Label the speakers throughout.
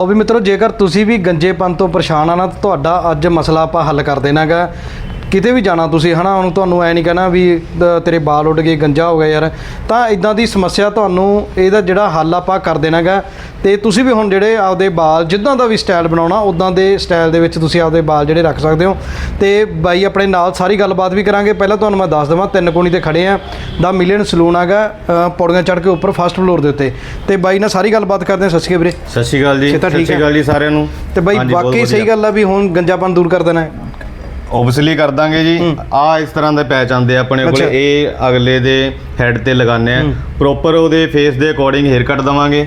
Speaker 1: ਉਹ ਵੀ ਮਿੱਤਰੋ, ਜੇਕਰ ਤੁਸੀਂ ਵੀ ਗੰਜੇਪਨ ਤੋਂ ਪਰੇਸ਼ਾਨ ਆ ਨਾ, ਤਾਂ ਤੁਹਾਡਾ ਅੱਜ ਮਸਲਾ ਆਪਾਂ ਹੱਲ ਕਰ ਦੇਣਾਗਾ। ਕਿਤੇ ਵੀ ਜਾਣਾ ਤੁਸੀਂ ਹਨਾ ਹੁਣ ਤੁਹਾਨੂੰ ਐ ਨਹੀਂ ਕਹਿਣਾ ਵੀ ਤੇਰੇ ਬਾਲ ਉੱਡ ਗਏ ਗੰਜਾ ਹੋ ਗਿਆ ਯਾਰ। ਤਾਂ ਇਦਾਂ ਦੀ ਸਮੱਸਿਆ ਤੁਹਾਨੂੰ ਇਹਦਾ ਜਿਹੜਾ ਹੱਲ ਆਪਾਂ ਕਰ ਦੇਣਾਗਾ। ਤੇ ਤੁਸੀਂ ਵੀ ਹੁਣ ਜਿਹੜੇ ਆਪਦੇ ਬਾਲ ਜਿੱਦਾਂ ਦਾ ਵੀ ਸਟਾਈਲ ਬਣਾਉਣਾ ਉਦਾਂ ਦੇ ਸਟਾਈਲ ਦੇ ਵਿੱਚ ਤੁਸੀਂ ਆਪਦੇ ਬਾਲ ਜਿਹੜੇ ਰੱਖ ਸਕਦੇ ਹੋ। ਤੇ ਬਾਈ ਆਪਣੇ ਨਾਲ ਸਾਰੀ ਗੱਲਬਾਤ ਵੀ ਕਰਾਂਗੇ। ਪਹਿਲਾਂ ਤੁਹਾਨੂੰ ਮੈਂ ਦੱਸ ਦੇਵਾਂ ਤਿੰਨ ਕੋਣੀ ਤੇ ਖੜੇ ਆ। ਦਾ ਮਿਲੀਅਨ ਸਲੂਨ ਹੈਗਾ ਅ, ਪੌੜੀਆਂ ਚੜ੍ਹ ਕੇ ਉੱਪਰ ਫਸਟ ਫਲੋਰ ਦੇ ਉੱਤੇ। ਤੇ ਬਾਈ ਨਾਲ ਸਾਰੀ ਗੱਲਬਾਤ ਕਰਦੇ ਹਾਂ। ਸਤਿ ਸ਼੍ਰੀ ਅਕਾਲ ਵੀਰੇ।
Speaker 2: ਸਤਿ ਸ਼੍ਰੀ ਅਕਾਲ ਜੀ।
Speaker 1: ਇਹ ਤਾਂ
Speaker 2: ਸਤਿ
Speaker 1: ਠੀਕ
Speaker 2: ਸ਼੍ਰੀ
Speaker 1: ਹੈ।
Speaker 2: ਅਕਾਲ ਜੀ ਸਾਰਿਆਂ ਨੂੰ।
Speaker 1: ਤੇ ਬਾਈ
Speaker 2: ਹਾਂਜੀ, ਬਹੁਤ
Speaker 1: ਵਾਕਈ ਸਹੀ। ਗੱਲ ਆ ਵੀ ਹੁਣ ਗੰਜਾਪਨ ਦੂਰ ਕਰ ਦੇਣਾ। ਹੈ
Speaker 2: ਓਬਵੀਅਸਲੀ ਕਰ ਦਾਂਗੇ ਜੀ। ਆ ਇਸ ਤਰ੍ਹਾਂ ਦੇ ਪੈਚ ਆਉਂਦੇ ਆ ਆਪਣੇ ਕੋਲੇ। ਇਹ ਅਗਲੇ ਦੇ ਹੈੱਡ ਤੇ ਲਗਾਉਂਦੇ ਆ। ਪ੍ਰੋਪਰ ਉਹਦੇ ਫੇਸ ਦੇ ਅਕੋਰਡਿੰਗ ਹੇਅਰ ਕੱਟ ਦਵਾਂਗੇ।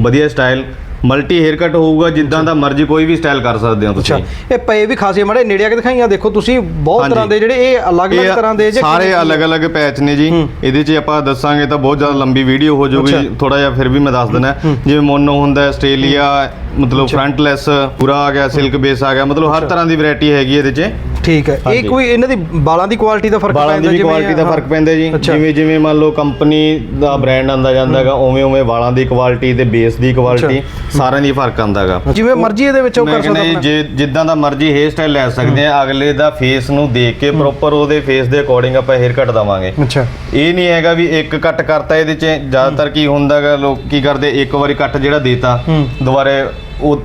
Speaker 2: ਵਧੀਆ ਸਟਾਈਲ ਮਲਟੀ ਹੇਅਰ ਕੱਟ ਹੋਊਗਾ ਜਿੱਦਾਂ ਦਾ ਮਰਜ਼ੀ ਕੋਈ ਵੀ ਸਟਾਈਲ ਕਰ ਸਕਦੇ ਹੋ ਤੁਸੀਂ।
Speaker 1: ਇਹ ਪਏ ਵੀ ਖਾਸੇ ਮੜੇ ਨੇੜੇ ਆ ਕੇ ਦਿਖਾਈਆਂ। ਦੇਖੋ ਤੁਸੀਂ ਬਹੁਤ। ਤਰ੍ਹਾਂ ਦੇ ਜਿਹੜੇ ਇਹ ਅਲੱਗ-ਅਲੱਗ ਤਰ੍ਹਾਂ ਦੇ ਜੇ
Speaker 2: ਸਾਰੇ ਅਲੱਗ-ਅਲੱਗ ਪੈਚ ਨੇ ਜੀ। ਇਹਦੇ 'ਚ ਆਪਾਂ ਦੱਸਾਂਗੇ ਤਾਂ ਬਹੁਤ ਜ਼ਿਆਦਾ ਲੰਬੀ ਵੀਡੀਓ ਹੋ ਜਾਊਗੀ। ਥੋੜਾ ਜਿਹਾ ਫਿਰ ਵੀ ਮੈਂ ਦੱਸ ਦਿੰਦਾ। ਜਿਵੇਂ ਮੋਨੋ ਹੁੰਦਾ ਆਸਟ੍ਰੇਲੀਆ ਮਤਲਬ ਫਰੰਟਲੈਸ ਪੂਰਾ ਆ ਗਿਆ ਸਿਲਕ ਬੇਸ ਆ ਗਿਆ। ਮਤਲਬ ਹਰ ਤਰ੍ਹਾਂ ਦੀ ਵੈਰਾਈਟੀ ਹੈਗੀ ਇਹਦੇ 'ਚ।
Speaker 1: ਠੀਕ ਹੈ। ਇਹ। ਕੋਈ ਇਹਨਾਂ ਦੀ ਬਾਲਾਂ ਦੀ ਕੁਆਲਿਟੀ ਦਾ ਫ਼ਰਕ
Speaker 2: ਵਾਲਾਂ ਦੀ ਵੀ ਕੁਆਲਿਟੀ ਦਾ
Speaker 1: ਹਾਂ।
Speaker 2: ਫ਼ਰਕ ਪੈਂਦਾ ਜੀ। ਜਿਵੇਂ ਜਿਵੇਂ ਮੰਨ ਲਓ ਕੰਪਨੀ ਦਾ ਬ੍ਰਾਂਡ ਆਂਦਾ ਜਾਂਦਾ ਹੈਗਾ ਉਵੇਂ ਉਵੇਂ ਵਾਲਾਂ ਦੀ ਕੁਆਲਿਟੀ ਤੇ ਬੇਸ ਦੀ ਕੁਆਲਿਟੀ ਸਾਰਿਆਂ ਦੀ ਫ਼ਰਕ ਆਂਦਾ ਹੈਗਾ।
Speaker 1: ਜਿਵੇਂ ਮਰਜ਼ੀ ਇਹਦੇ ਵਿੱਚ ਉਹ ਕਰ ਸਕਦਾ
Speaker 2: ਜੀ, ਜੇ ਜਿੱਦਾਂ ਦਾ ਮਰਜ਼ੀ ਹੇਅਰ ਸਟਾਈਲ ਲੈ ਸਕਦੇ ਆ ਅਗਲੇ ਦਾ ਫੇਸ ਨੂੰ ਦੇਖ ਕੇ ਪ੍ਰੋਪਰ ਉਹਦੇ ਫੇਸ ਦੇ ਅਕੋਰਡਿੰਗ ਆਪਾਂ ਹੇਅਰ ਕੱਟ ਦਵਾਂਗੇ।
Speaker 1: ਅੱਛਾ।
Speaker 2: ਇਹ ਨਹੀਂ ਹੈਗਾ ਵੀ ਇੱਕ ਕੱਟ ਕਰਤਾ ਇਹਦੇ 'ਚ ਜ਼ਿਆਦਾਤਰ ਕੀ ਹੁੰਦਾਗਾ ਲੋਕ ਕੀ ਕਰਦੇ ਇੱਕ ਵਾਰੀ ਕੱਟ ਜਿਹੜਾ ਦੇਤਾ
Speaker 1: ਹੂੰ।
Speaker 2: ਦੁਬਾਰੇ ਉਹ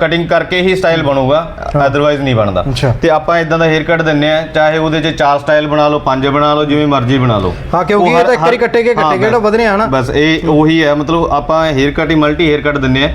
Speaker 2: ਕਟਿੰਗ ਕਰਕੇ ਹੀ ਸਟਾਈਲ ਬਣੂਗਾ ਅਦਰਵਾਈਜ਼ ਨਹੀਂ ਬਣਦਾ। ਤੇ ਆਪਾਂ ਇਦਾਂ ਦਾ ਹੇਅਰ ਕੱਟ ਦਿੰਨੇ ਆ ਚਾਹੇ ਉਹਦੇ 'ਚ ਚਾਰ ਸਟਾਈਲ ਬਣਾ ਲਓ ਪੰਜ ਬਣਾ ਲਓ ਜਿਵੇਂ ਮਰਜ਼ੀ ਬਣਾ ਲਓ।
Speaker 1: ਹਾਂ, ਕਿਉਂਕਿ ਇਹ ਤਾਂ ਇੱਕ ਵਾਰੀ ਕੱਟੇ ਗਏ, ਕੱਟੇ
Speaker 2: ਬਸ-
Speaker 1: ਵਧਣੇ ਆ ਨਾ।
Speaker 2: ਬਸ ਇਹ ਉਹੀ ਹੈ ਮਤਲਬ ਆਪਾਂ ਹੇਅਰ ਕੱਟ ਹੀ ਮਲਟੀ ਹੇਅਰ ਕੱਟ ਦਿੰਨੇ ਆ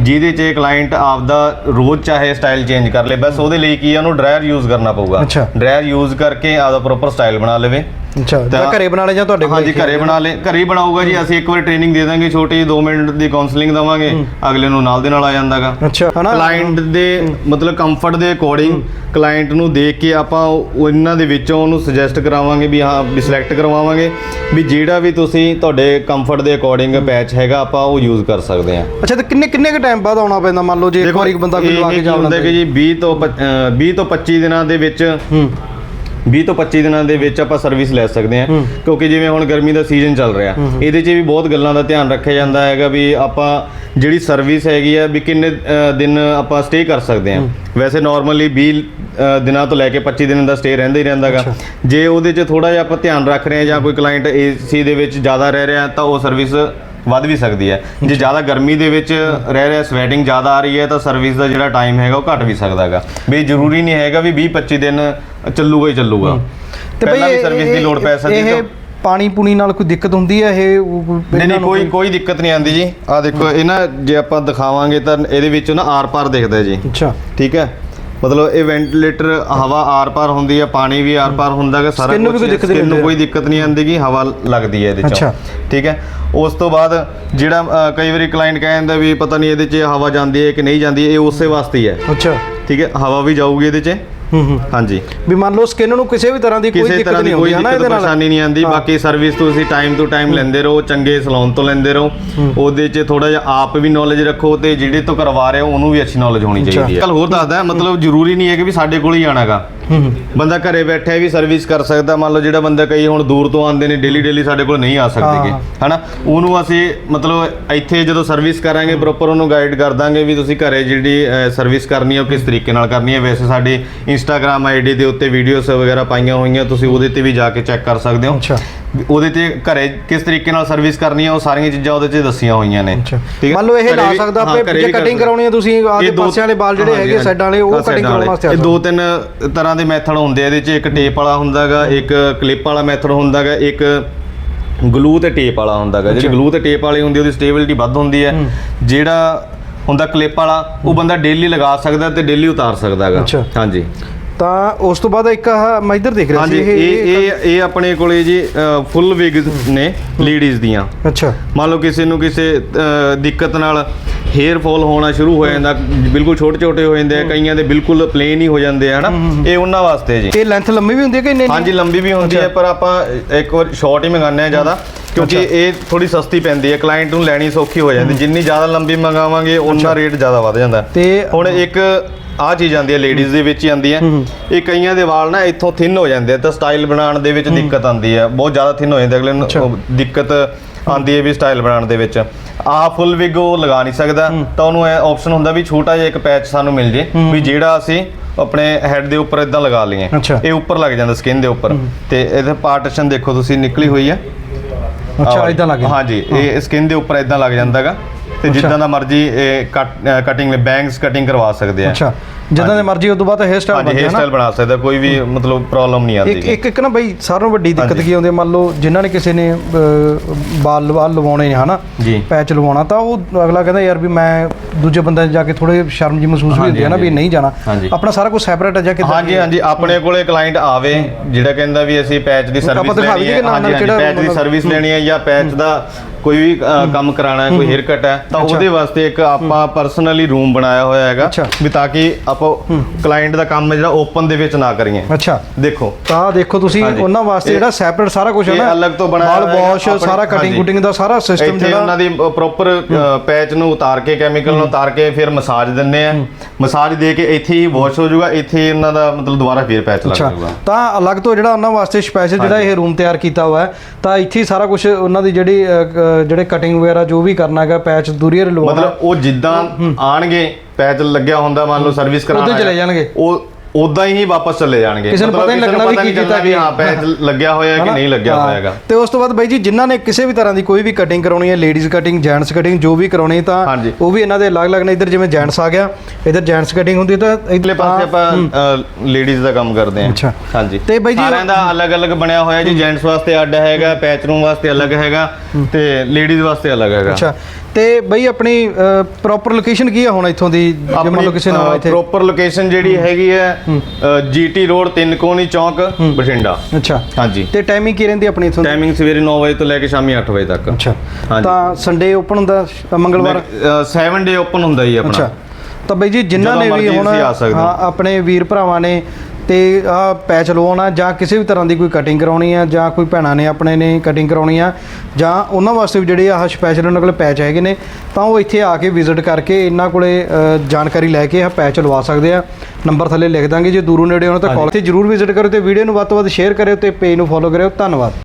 Speaker 2: ਜਿਹਦੇ 'ਚ ਕਲਾਇੰਟ ਆਪਦਾ ਰੋਜ਼ ਚਾਹੇ ਸਟਾਈਲ ਚੇਂਜ ਕਰ ਲੇ ਬਸ ਉਹਦੇ ਲਈ ਕੀ ਆ ਉਹਨੂੰ ਡਰਾਇਰ ਯੂਜ਼ ਕਰਨਾ ਪਊਗਾ। ਡਰਾਇਰ ਯੂਜ਼ ਕਰਕੇ ਆਪਦਾ ਪ੍ਰੋਪਰ ਸਟਾਈਲ ਬਣਾ ਲਵੇ।
Speaker 1: ਅੱਛਾ ਤਾਂ
Speaker 2: ਤਾਂ-
Speaker 1: ਘਰੇ ਬਣਾ ਲੈ ਜਾਂ ਤੁਹਾਡੇ ਕੋਲ
Speaker 2: ਹਾਂਜੀ ਘਰੇ ਬਣਾ ਲੈ। ਘਰੇ ਹੀ ਬਣਾਊਗਾ ਜੀ ਅਸੀਂ ਇੱਕ ਵਾਰ ਟ੍ਰੇਨਿੰਗ ਦੇ ਦਾਂਗੇ ਛੋਟੀ 2 ਮਿੰਟ ਦੀ ਕਾਉਂਸਲਿੰਗ ਦਵਾਂਗੇ ਅਗਲੇ ਨੂੰ ਨਾਲ ਦੇ ਨਾਲ ਆ ਜਾਂਦਾਗਾ।
Speaker 1: ਅੱਛਾ। ਹਨਾ?
Speaker 2: ਕਲਾਇੰਟ ਦੇ ਮਤਲਬ ਕੰਫਰਟ ਦੇ ਅਕੋਰਡਿੰਗ ਕਲਾਇੰਟ ਨੂੰ ਦੇਖ ਕੇ ਆਪਾਂ ਉਹ- ਇਹਨਾਂ ਦੇ ਵਿੱਚੋਂ ਉਹਨੂੰ ਸੁਜੈਸਟ ਕਰਾਵਾਂਗੇ ਵੀ ਹਾਂ ਵੀ ਸਿਲੈਕਟ ਕਰਵਾਵਾਂਗੇ। ਵੀ ਜਿਹੜਾ ਵੀ ਤੁਸੀਂ ਤੁਹਾਡੇ ਕੰਫਰਟ ਦੇ ਅਕੋਰਡਿੰਗ ਪੈਚ ਹੈਗਾ ਆਪਾਂ ਉਹ ਯੂਜ਼ ਕਰ ਸਕਦੇ ਹਾਂ।
Speaker 1: ਅੱਛਾ ਤੇ ਕਿੰਨੇ ਕਿੰਨੇ ਕ ਟਾਈਮ ਬਾਅਦ ਆਉਣਾ ਪੈਂਦਾ? ਮੰਨ ਲਓ ਜੇ ਇੱਕ ਵਾਰੀ ਬੰਦਾ ਕੋਈ ਲਵਾ ਕੇ
Speaker 2: ਇਹ
Speaker 1: ਜਾ
Speaker 2: ਹੁੰਦਾ ਕਿ ਜੀ। 20 ਤੋਂ ਪੱਚ- ਅਹ 20 ਤੋਂ 25 ਦਿਨਾਂ ਦੇ ਵਿੱਚ
Speaker 1: ਹੂੰ।
Speaker 2: 20 ਤੋਂ 25 ਦਿਨਾਂ ਦੇ ਵਿੱਚ ਆਪਾਂ ਸਰਵਿਸ ਲੈ ਸਕਦੇ ਹਾਂ। ਕਿਉਂਕਿ ਜਿਵੇਂ ਹੁਣ ਗਰਮੀ ਦਾ ਸੀਜ਼ਨ ਚੱਲ ਰਿਹਾ ਇਹਦੇ 'ਚ ਵੀ ਬਹੁਤ ਗੱਲਾਂ ਦਾ ਧਿਆਨ ਰੱਖਿਆ ਜਾਂਦਾ ਹੈਗਾ ਵੀ ਆਪਾਂ ਜਿਹੜੀ ਸਰਵਿਸ ਹੈਗੀ ਆ ਵੀ ਕਿੰਨੇ ਦਿਨ ਆਪਾਂ ਸਟੇ ਕਰ ਸਕਦੇ ਹਾਂ। ਵੈਸੇ ਨਾਰਮਲੀ 20 ਅ, ਦਿਨਾਂ ਤੋਂ ਲੈ ਕੇ 25 ਦਿਨਾਂ ਦਾ ਸਟੇ ਰਹਿੰਦਾ ਹੀ ਰਹਿੰਦਾਗਾ ਜੇ ਉਹਦੇ 'ਚ ਥੋੜਾ ਜਿਹਾ ਆਪਾਂ ਧਿਆਨ ਰੱਖ ਰਹੇ ਹਾਂ ਜਾਂ ਕੋਈ ਕਲਾਇੰਟ ਏਸੀ ਦੇ ਵਿੱਚ ਜ਼ਿਆਦਾ ਰਹਿ ਰਿਹਾ ਤਾਂ ਉਹ ਸਰਵਿਸ ਵੱਧ ਵੀ ਸਕਦੀ ਹੈ। ਜੇ ਜ਼ਿਆਦਾ ਗਰਮੀ ਦੇ ਵਿੱਚ ਰਹਿ ਰਿਹਾ ਸਵੈਟਿੰਗ ਜ਼ਿਆਦਾ ਆ ਰਹੀ ਹੈ ਤਾਂ ਸਰਵਿਸ ਦਾ ਜਿਹੜਾ ਟਾਈਮ ਹੈਗਾ ਉਹ ਘਟ ਵੀ ਸਕਦਾ ਹੈਗਾ। ਵੀ ਜ਼ਰੂਰੀ ਨਹੀਂ ਹੈਗਾ ਵੀ 20 25 ਦਿਨ ਚੱਲੂਗਾ ਹੀ ਚੱਲੂਗਾ।
Speaker 1: ਤੇ ਇਹ-
Speaker 2: ਸਰਵਿਸ ਦੀ ਲੋੜ ਪੈ ਸਕਦੀ
Speaker 1: ਇਹ
Speaker 2: ਹੈ
Speaker 1: ਪਾਣੀ ਪੂਣੀ ਨਾਲ ਕੋਈ ਦਿੱਕਤ ਹੁੰਦੀ ਹੈ? ਇਹ
Speaker 2: ਨਹੀਂ ਨਹੀਂ ਕੋਈ ਕੋਈ ਦਿੱਕਤ ਨਹੀਂ ਆਉਂਦੀ ਜੀ। ਆ ਦੇਖੋ ਇਹ ਨਾ ਜੇ ਆਪਾਂ ਦਿਖਾਵਾਂਗੇ ਤਾਂ ਇਹਦੇ ਵਿੱਚੋਂ ਨਾ ਆਰ ਪਾਰ ਦਿਖਦਾ ਜੀ।
Speaker 1: ਅੱਛਾ।
Speaker 2: ਠੀਕ ਹੈ? ਮਤਲਬ ਇਹ ਵੈਂਟੀਲੇਟਰ ਹਵਾ ਆਰ ਪਾਰ ਹੁੰਦੀ ਹੈ ਪਾਣੀ ਵੀ ਆਰ ਪਾਰ ਹੁੰਦਾ ਹੈ ਸਾਰਾ
Speaker 1: Skin ਨੂੰ ਵੀ ਕੋਈ
Speaker 2: ਕੁਛ-
Speaker 1: ਦਿੱਕਤ ਨਹੀਂ
Speaker 2: skin ਨੂੰ ਕੋਈ ਦਿੱਕਤ ਨਹੀਂ ਆਉਂਦੀ ਗੀ ਹਵਾ ਲੱਗਦੀ ਹੈ ਇਹਦੇ ਚੋਂ।
Speaker 1: ਅੱਛਾ।
Speaker 2: ਠੀਕ ਹੈ? ਉਸ ਤੋਂ ਬਾਅਦ ਜਿਹੜਾ ਕਈ ਵਾਰੀ ਕਲਾਇੰਟ ਕਹਿ ਜਾਂਦਾ ਵੀ ਪਤਾ ਨਹੀਂ ਇਹਦੇ 'ਚ ਹਵਾ ਜਾਂਦੀ ਹੈ ਕਿ ਨਹੀਂ ਜਾਂਦੀ ਇਹ ਉਸੇ ਵਾਸਤੇ ਹੀ ਹੈ।
Speaker 1: ਅੱਛਾ।
Speaker 2: ਠੀਕ ਹੈ? ਹਵਾ ਵੀ ਜਾਊਗੀ ਇਹਦੇ 'ਚ।
Speaker 1: ਹੂੰ ਹੂੰ
Speaker 2: ਹਾਂਜੀ।
Speaker 1: ਵੀ ਮੰਨ ਲਓ ਸਕਿਨ ਨੂੰ ਕਿਸੇ ਵੀ ਤਰ੍ਹਾਂ ਦੀ ਕੋਈ
Speaker 2: ਕਿਸੇ
Speaker 1: ਦਿੱਕਤ
Speaker 2: ਤਰ੍ਹਾਂ ਦੀ
Speaker 1: ਨਹੀਂ
Speaker 2: ਕੋਈ
Speaker 1: ਹੁੰਦੀ ਹੈ ਨਾ
Speaker 2: ਦਿੱਕਤ
Speaker 1: ਇਹਦੇ ਨਾਲ?
Speaker 2: ਪਰੇਸ਼ਾਨੀ ਨਹੀਂ ਆਂਦੀ। ਬਾਕੀ ਸਰਵਿਸ ਤੁਸੀਂ ਟਾਈਮ ਟੂ ਟਾਈਮ ਲੈਂਦੇ ਰਹੋ ਚੰਗੇ ਸਲੂਨ ਤੋਂ ਲੈਂਦੇ ਰਹੋ। ਉਹਦੇ 'ਚ ਥੋੜਾ ਜਿਹਾ ਆਪ ਵੀ ਨੌਲੇਜ ਰੱਖੋ ਤੇ ਜਿਹੜੇ ਤੋਂ ਕਰਵਾ ਰਹੇ ਹੋ ਉਹਨੂੰ ਵੀ ਅੱਛੀ ਨੌਲੇਜ ਹੋਣੀ। ਚਾਹੀਦੀ ਹੈ। ਕੱਲ ਹੋਰ ਦੱਸਦਾ ਮਤਲਬ ਜ਼ਰੂਰੀ ਨਹੀਂ ਹੈ ਕਿ ਵੀ ਸਾਡੇ ਕੋਲ ਹੀ ਆਣਾਗਾ ਬੰਦਾ ਘਰੇ ਬੈਠਿਆ ਵੀ ਸਰਵਿਸ ਕਰ ਸਕਦਾ। ਮੰਨ ਲਓ ਜਿਹੜਾ ਬੰਦਾ ਕਈ ਹੁਣ ਦੂਰ ਤੋਂ ਆਉਂਦੇ ਨੇ ਡੇਲੀ ਡੇਲੀ ਸਾਡੇ ਕੋਲ ਨਹੀਂ ਆ ਸਕਦੇਗੇ। ਹਨਾ? ਉਹਨੂੰ ਅਸੀਂ ਮਤਲਬ ਇੱਥੇ ਜਦੋਂ ਸਰਵਿਸ ਕਰਾਂਗੇ ਪ੍ਰੋਪਰ ਉਹਨੂੰ ਗਾਈਡ ਕਰ ਦਾਂਗੇ ਵੀ ਤੁਸੀਂ ਘਰੇ ਜਿਹੜੀ ਸਰਵਿਸ ਕਰਨੀ ਹੈ ਉਹ ਕਿਸ ਤਰੀਕੇ ਨਾਲ ਕਰਨੀ ਹੈ। ਵੈਸੇ ਸਾਡੀ ਇੰਸਟਾਗ੍ਰam ਆਈਡੀ ਦੇ ਉੱਤੇ ਵੀਡੀਓਜ਼ ਵਗੈਰਾ ਪਾਈਆਂ ਹੋਈਆਂ ਤੁਸੀਂ ਉਹਦੇ ਤੇ ਵੀ ਜਾ ਕੇ ਚੈੱਕ ਕਰ ਸਕਦੇ ਹੋ।
Speaker 1: ਅੱਛਾ।
Speaker 2: ਉਹਦੇ ਤੇ ਘਰੇ ਕਿਸ ਤਰੀਕੇ ਨਾਲ ਸਰਵਿਸ ਕਰਨੀ ਹੈ ਉਹ ਸਾਰੀਆਂ ਚੀਜ਼ਾਂ ਉਹਦੇ 'ਚ ਦੱਸੀਆਂ ਹੋਈਆਂ ਨੇ। ਠੀਕ ਹੈ
Speaker 1: ਮੰਨ ਲਓ ਇਹ ਲਾ ਸਕਦਾ ਆਪੇ ਜੇ ਕਟਿੰਗ। ਕਰਾਉਣੀ ਹੈ ਤੁਸੀਂ ਆਦੇ ਪਾਸਿਆਂ ਵਾਲੇ ਬਾਲ ਜਿਹੜੇ ਹੈਗੇ ਸਾਈਡਾਂ ਵਾਲੇ ਉਹ ਕਟਿੰਗ ਕਰਾਉਣ ਵਾਸਤੇ
Speaker 2: ਇਹ ਦੋ ਤਿੰਨ ਤਰ੍ਹਾਂ ਦੇ ਮੈਥਡ ਹੁੰਦੇ ਆ ਇਹਦੇ 'ਚ ਇੱਕ ਟੇਪ ਵਾਲਾ ਹੁੰਦਾਗਾ ਇੱਕ ਕਲਿੱਪ ਵਾਲਾ ਮੈਥਡ ਹੁੰਦਾਗਾ ਇੱਕ ਗਲੂ ਤੇ ਟੇਪ ਵਾਲਾ ਹੁੰਦਾਗਾ। ਜਿਹੜੀ ਗਲੂ ਤੇ ਟੇਪ ਵਾਲੀ ਹੁੰਦੀ ਉਹਦੀ ਸਟੇਬਿਲਿਟੀ ਵੱਧ ਹੁੰਦੀ ਹੈ। ਜਿਹੜਾ ਹੁੰਦਾ ਕਲਿੱਪ ਵਾਲਾ ਉਹ ਬੰਦਾ ਡੇਲੀ ਲਗਾ ਸਕਦਾ ਤੇ ਡੇਲੀ ਉਤਾਰ ਸਕਦਾਗਾ।
Speaker 1: ਅੱਛਾ।
Speaker 2: ਹਾਂਜੀ।
Speaker 1: ਤਾਂ ਉਸ ਤੋਂ ਬਾਅਦ ਇੱਕ ਆਹ ਮੈਂ ਇੱਧਰ ਦੇਖ ਰਿਹਾ
Speaker 2: ਹਾਂਜੀ
Speaker 1: ਸੀ
Speaker 2: ਇਹ ਇਹ ਇਹ ਆਪਣੇ ਕੋਲੇ ਜੀ ਫੁੱਲ ਵਿਗਸ ਨੇ ਲੇਡੀਜ਼ ਦੀਆਂ।
Speaker 1: ਅੱਛਾ।
Speaker 2: ਮੰਨ ਲਓ ਕਿਸੇ ਨੂੰ ਕਿਸੇ ਅ, ਦਿੱਕਤ ਨਾਲ ਹੇਅਰ ਫਾਲ ਹੋਣਾ ਸ਼ੁਰੂ ਹੋ ਜਾਂਦਾ ਬਿਲਕੁਲ ਛੋਟੇ ਛੋਟੇ ਹੋ ਜਾਂਦੇ ਆ ਕਈਆਂ ਦੇ ਬਿਲਕੁਲ ਪਲੇਨ ਹੀ ਹੋ ਜਾਂਦੇ ਆ ਹਨਾ? ਇਹ ਉਹਨਾਂ ਵਾਸਤੇ ਜੀ।
Speaker 1: ਇਹ ਲੈਂਥ ਲੰਮੀ ਵੀ ਹੁੰਦੀ ਹੈ ਕਿ ਇੰਨੀ
Speaker 2: ਹਾਂਜੀ ਲੰਬੀ ਵੀ ਹੁੰਦੀ ਹੈ ਪਰ ਆਪਾਂ ਇੱਕ ਵਾਰ ਸ਼ਾਰਟ ਹੀ ਮੰਗਾਉਂਦੇ ਆ ਜ਼ਿਆਦਾ। ਕਿਉਂਕਿ ਇਹ ਥੋੜੀ ਸਸਤੀ ਪੈਂਦੀ ਹੈ ਕਲਾਇੰਟ ਨੂੰ ਲੈਣੀ ਸੌਖੀ ਹੋ ਜਾਂਦੀ ਜਿੰਨੀ ਜ਼ਿਆਦਾ ਲੰਬੀ ਮੰਗਾਵਾਂਗੇ ਉਨਾ ਰੇਟ ਜ਼ਿਆਦਾ ਵੱਧ ਜਾਂਦਾ
Speaker 1: ਤੇ
Speaker 2: ਹੁਣ ਇੱਕ ਆ ਚੀਜ਼ ਆਉਂਦੀ ਹੈ ਲੇਡੀਜ਼ ਦੇ ਵਿੱਚ ਆਉਂਦੀ ਹੈ। ਇਹ ਕਈਆਂ ਦੇ ਵਾਲ ਨਾ ਇੱਥੋਂ ਥਿਨ ਹੋ ਜਾਂਦੇ ਆ ਤਾਂ ਸਟਾਈਲ ਬਣਾਉਣ ਦੇ ਵਿੱਚ ਦਿੱਕਤ ਆਉਂਦੀ ਹੈ। ਬਹੁਤ ਜ਼ਿਆਦਾ ਥਿਨ ਹੋ ਜਾਂਦੇ ਅਗਲੇ ਨੂੰ ਦਿੱਕਤ ਆਉਂਦੀ ਹੈ ਵੀ ਸਟਾਈਲ ਬਣਾਉਣ ਦੇ ਵਿੱਚ। ਆ ਫੁੱਲ ਵਿਗ ਉਹ ਲਗਾ ਨਹੀਂ ਸਕਦਾ ਤਾਂ ਉਹਨੂੰ ਇਹ ਆਪਸ਼ਨ ਹੁੰਦਾ ਵੀ ਛੋਟਾ ਜਿਹਾ ਇੱਕ ਪੈਚ ਸਾਨੂੰ ਮਿਲ ਜੇ ਵੀ ਜਿਹੜਾ ਅਸੀਂ ਆਪਣੇ ਹੈਡ ਦੇ ਉੱਪਰ ਇਦਾਂ ਲਗਾ ਲਈਏ। ਇਹ ਉੱਪਰ ਲੱਗ ਜਾਂਦਾ ਸਕਿਨ ਦੇ ਉੱਪਰ। ਤੇ ਇਹਦੇ ਪਾਰਟੀਸ਼ਨ ਦੇਖੋ ਤੁਸੀਂ ਨਿਕਲੀ ਹੋਈ ਹੈ।
Speaker 1: ਅੱਛਾ ਇਦਾਂ ਲੱਗੇ
Speaker 2: ਹਾਂਜੀ ਇਹ ਸਕਿਨ ਦੇ ਉੱਪਰ ਇਦਾਂ ਲੱਗ ਜਾਂਦਾਗਾ ਤੇ ਜਿੱਦਾਂ ਦਾ ਮਰਜ਼ੀ ਇਹ ਕਟਿੰਗ ਬੈਂਗਸ ਕਟਿੰਗ ਕਰਵਾ ਸਕਦੇ ਆ।
Speaker 1: ਅੱਛਾ। ਜਿੱਦਾਂ ਦੇ ਮਰਜ਼ੀ ਉਸ ਤੋਂ ਬਾਅਦ ਹੇਅਰ ਸਟਾਈਲ
Speaker 2: ਹਾਂਜੀ
Speaker 1: ਬਣ
Speaker 2: ਹੇਅਰ
Speaker 1: ਜਾਣਾ
Speaker 2: ਸਟਾਈਲ ਬਣਾ ਸਕਦਾ ਕੋਈ ਵੀ ਮਤਲਬ ਪ੍ਰੋਬਲਮ ਨਹੀਂ ਆਉਂਦੀ
Speaker 1: ਇੱਕ ਇੱਕ ਨਾ ਬਈ ਸਾਰਿਆਂ ਨੂੰ ਵੱਡੀ ਦਿੱਕਤ ਕੀ ਆਉਂਦੀ ਹੈ ਮੰਨ ਲਓ ਜਿਨ੍ਹਾਂ ਨੇ ਕਿਸੇ ਨੇ ਅਹ, ਬਾਲ ਵਾਲ ਲਵਾਉਣੇ ਨੇ ਹਨਾ?
Speaker 2: ਜੀ।
Speaker 1: ਪੈਚ ਲਵਾਉਣਾ ਤਾਂ ਉਹ ਅਗਲਾ ਕਹਿੰਦਾ ਯਾਰ ਵੀ ਮੈਂ ਦੂਜੇ ਬੰਦੇ ਜਾ ਕੇ ਥੋੜੇ ਸ਼ਰਮ ਜੀ ਮਹਿਸੂਸ ਵੀ ਹੁੰਦੀ ਹੈ ਨਾ ਵੀ ਨਹੀਂ ਜਾਣਾ।
Speaker 2: ਹਾਂਜੀ।
Speaker 1: ਆਪਣਾ ਸਾਰਾ ਕੁਝ ਸੈਪਰੇਟ ਹੈ ਜਾਂ ਕਿੱਦਾਂ
Speaker 2: ਹਾਂਜੀ ਹਾਂਜੀ ਆਪਣੇ ਕੋਲੇ ਕਲਾਇੰਟ ਆਵੇ ਜਿਹੜਾ ਕਹਿੰਦਾ ਵੀ ਅਸੀਂ ਪੈਚ ਦੀ
Speaker 1: ਆਪਾਂ
Speaker 2: ਸਰਵਿਸ
Speaker 1: ਦਿਖਾ
Speaker 2: ਲੈਣੀ
Speaker 1: ਦਈਏ
Speaker 2: ਹੈ।
Speaker 1: ਨਾਲ
Speaker 2: ਹਾਂਜੀ
Speaker 1: ਨਾਲ
Speaker 2: ਹਾਂਜੀ
Speaker 1: ਕਿਹੜਾ
Speaker 2: ਪੈਚ ਦੀ
Speaker 1: ਮਤਲਬ-
Speaker 2: ਸਰਵਿਸ ਲੈਣੀ ਹੈ ਜਾਂ ਪੈਚ ਦਾ ਕੋਈ ਵੀ ਅ, ਕੰਮ ਕਰਾਣਾ ਹੈ ਕੋਈ ਹੇਅਰ ਕੱਟ ਹੈ ਤਾਂ ਉਹਦੇ ਵਾਸਤੇ ਇੱਕ ਆਪਾਂ ਪਰਸਨਲੀ ਰੂਮ ਬਣਾਇਆ ਹੋਇਆ ਹੈਗਾ
Speaker 1: ਅੱਛਾ।
Speaker 2: ਵੀ ਤਾਂ ਕਿ ਆਪਾਂ ਕਲਾਇੰਟ ਦਾ ਕੰਮ ਜਿਹੜਾ ਓਪਨ ਦੇ ਵਿੱਚ ਨਾ ਕਰੀਏ।
Speaker 1: ਅੱਛਾ।
Speaker 2: ਦੇਖੋ।
Speaker 1: ਤਾਂ ਦੇਖੋ ਤੁਸੀਂ। ਉਹਨਾਂ ਵਾਸਤੇ
Speaker 2: ਇਹ-
Speaker 1: ਜਿਹੜਾ ਸੈਪਰੇਟ ਸਾਰਾ ਕੁਝ ਹੈ
Speaker 2: ਇਹ
Speaker 1: ਨਾ
Speaker 2: ਅਲੱਗ ਤੋਂ ਬਣਾਇਆ
Speaker 1: ਵਾਲ ਵਾਸ਼ ਸਾਰਾ ਕਟਿੰਗ। ਕੁਟਿੰਗ ਦਾ ਸਾਰਾ ਸਿਸਟਮ ਜਿਹੜਾ
Speaker 2: ਉਹਨਾਂ ਦੀ ਪ੍ਰੋਪਰ ਪੈਚ ਨੂੰ ਉਤਾਰ ਕੇ ਕੈਮੀਕਲ ਨੂੰ ਉਤਾਰ ਕੇ ਫਿਰ ਮਸਾਜ ਦਿੰਦੇ ਆ। ਮਸਾਜ ਦੇ ਕੇ ਇੱਥੇ ਹੀ ਵਾਸ਼ ਹੋ ਜਾਊਗਾ ਇੱਥੇ ਹੀ ਉਹਨਾਂ ਦਾ ਮਤਲਬ ਦੁਬਾਰਾ ਫਿਰ ਪੈਚ ਲੱਗ ਜਾਊਗਾ।
Speaker 1: ਤਾਂ ਅਲੱਗ ਤੋਂ ਜਿਹੜਾ ਉਹਨਾਂ ਵਾਸਤੇ ਸਪੈਸ਼ਲ ਜਿਹੜਾ ਇਹ ਰੂਮ ਤਿਆਰ ਕੀਤਾ ਹੋਇਆ ਹੈ ਤਾਂ ਇੱਥੇ ਹੀ ਸਾਰਾ ਕੁਝ ਉਹਨਾਂ ਦੀ ਜਿਹੜੀ ਜਿਹੜੇ ਕਟਿੰਗ ਵਗੈਰਾ ਜੋ ਵੀ ਕਰਨਾ ਹੈਗਾ ਪੈਚ ਦੂਰੀਅਰ ਲਵਾਉਣਾ।
Speaker 2: ਮਤਲਬ ਉਹ ਜਿੱਦਾਂ ਆਣਗੇ ਪੈਚ ਲੱਗਿਆ ਹੁੰਦਾ ਮੰਨ ਲਓ ਸਰਵਿਸ ਕਰਾਉਣਾ
Speaker 1: ਉੱਦਾਂ ਚਲੇ ਜਾਣਗੇ।
Speaker 2: ਉਹ ਉਦਾਂ ਹੀ ਵਾਪਸ ਚਲੇ ਜਾਣਗੇ।
Speaker 1: ਕਿਸੇ ਨੂੰ ਪਤਾ ਨਹੀਂ ਲੱਗਣਾ ਵੀ ਕੀ ਕੀਤਾ
Speaker 2: ਵੀ ਹਾਂ ਪੈਚ ਲੱਗਿਆ ਹੋਇਆ ਹੈ ਕਿ? ਨਹੀਂ ਲੱਗਿਆ। ਹੋਇਆ ਹੈਗਾ
Speaker 1: ਤੇ ਉਸ ਤੋਂ ਬਾਅਦ ਬਾਈ ਜੀ ਜਿਨ੍ਹਾਂ ਨੇ ਕਿਸੇ ਵੀ ਤਰ੍ਹਾਂ ਦੀ ਕੋਈ ਵੀ ਕਟਿੰਗ ਕਰਾਉਣੀ ਹੈ ਲੇਡੀਜ਼ ਕਟਿੰਗ ਜੈਂਟਸ ਕਟਿੰਗ ਜੋ ਵੀ ਕਰਾਉਣੀ ਤਾਂ। ਉਹ ਵੀ ਇਹਨਾਂ ਦੇ ਅਲੱਗ-ਅਲੱਗ ਨੇ। ਇੱਧਰ ਜਿਵੇਂ ਜੈਂਟਸ ਆ ਗਿਆ ਇੱਧਰ ਜੈਂਟਸ ਕਟਿੰਗ ਹੁੰਦੀ ਤਾਂ
Speaker 2: ਇਧਰਲੇ ਪਾਸੇ ਆਪਾਂ ਲੇਡੀਜ਼ ਦਾ ਕੰਮ ਕਰਦੇ ਹਾਂ।
Speaker 1: ਅੱਛਾ।
Speaker 2: ਹਾਂਜੀ।
Speaker 1: ਤੇ ਬਾਈ ਜੀ-
Speaker 2: ਸਾਰਿਆਂ ਦਾ ਅਲੱਗ-ਅਲੱਗ ਬਣਿਆ ਹੋਇਆ ਜੀ। ਜੈਂਟਸ ਵਾਸਤੇ ਅੱਡ ਹੈਗਾ ਪੈਚ ਰੂਮ ਵਾਸਤੇ ਅਲੱਗ ਹੈਗਾ ਤੇ ਲੇਡੀਜ਼ ਵਾਸਤੇ ਅਲੱਗ ਹੈਗਾ।
Speaker 1: ਅੱਛਾ। ਤੇ ਬਈ ਆਪਣੀ ਪ੍ਰੋਪਰ ਲੋਕੇਸ਼ਨ ਕੀ ਹੈ ਹੁਣ ਇੱਥੋਂ ਦੀ? ਜੇ ਮੰਨ ਲਓ ਕਿਸੇ ਨੇ ਆਉਣਾ ਇੱਥੇ
Speaker 2: ਪ੍ਰੋਪਰ ਲੋਕੇਸ਼ਨ ਜਿਹੜੀ ਹੈਗੀ ਹੈ ਜੀਟੀ ਰੋਡ ਤਿੰਨ ਕੋਣੀ ਚੌਂਕ ਬਠਿੰਡਾ।
Speaker 1: ਅੱਛਾ।
Speaker 2: ਹਾਂਜੀ।
Speaker 1: ਤੇ ਟਾਈਮਿੰਗ ਕੀ ਰਹਿੰਦੀ ਆਪਣੀ ਇੱਥੋਂ?
Speaker 2: ਟਾਈਮਿੰਗ ਸਵੇਰੇ 9 ਵਜੇ ਤੋਂ ਲੈ ਕੇ ਸ਼ਾਮੀ 8 ਵਜੇ ਤੱਕ।
Speaker 1: ਅੱਛਾ।
Speaker 2: ਹਾਂਜੀ।
Speaker 1: ਤਾਂ ਸੰਡੇ ਓਪਨ ਹੁੰਦਾ ਮੰਗਲਵਾਰ?
Speaker 2: 7 ਡੇ ਓਪਨ ਹੁੰਦਾ ਜੀ ਆਪਣਾ।
Speaker 1: ਅੱਛਾ। ਤਾਂ ਬਈ ਜੀ ਜਿਨ੍ਹਾਂ ਨੇ ਵੀ ਹੁਣ ਆਪਣੇ ਵੀਰ ਭਰਾਵਾਂ ਨੇ ਤੇ ਆ ਪੈਚ ਲਵਾਉਣਾ ਜਾਂ ਕਿਸੇ ਵੀ ਤਰ੍ਹਾਂ ਦੀ ਕੋਈ ਕਟਿੰਗ ਕਰਾਉਣੀ ਆ ਜਾਂ ਕੋਈ ਭੈਣਾਂ ਨੇ ਆਪਣੇ ਨੇ ਕਟਿੰਗ ਕਰਾਉਣੀ ਆ ਜਾਂ ਉਹਨਾਂ ਵਾਸਤੇ ਵੀ ਜਿਹੜੇ ਆਹ ਸਪੈਸ਼ਲ ਉਹਨਾਂ ਕੋਲ ਪੈਚ ਹੈਗੇ ਨੇ ਤਾਂ ਉਹ ਇੱਥੇ ਆ ਕੇ ਵਿਜ਼ਿਟ ਕਰਕੇ ਇਹਨਾਂ ਕੋਲੇ ਜਾਣਕਾਰੀ ਲੈ ਕੇ ਆ ਪੈਚ ਲਵਾ ਸਕਦੇ ਆ। ਨੰਬਰ ਥੱਲੇ ਲਿਖ ਦਾਂਗੇ ਜੇ ਦੂਰੋਂ ਨੇੜੇ ਹੋਣਾ ਤਾਂ ਕਾਲ ਤੇ ਜਰੂਰ ਵਿਜ਼ਿਟ ਕਰੋ ਤੇ ਵੀਡੀਓ ਨੂੰ ਵੱਧ ਤੋਂ ਵੱਧ ਸ਼ੇਅਰ ਕਰਿਓ ਤੇ ਪੇਜ ਨੂੰ ਫੋਲੋ ਕਰਿਓ। ਧੰਨਵਾਦ।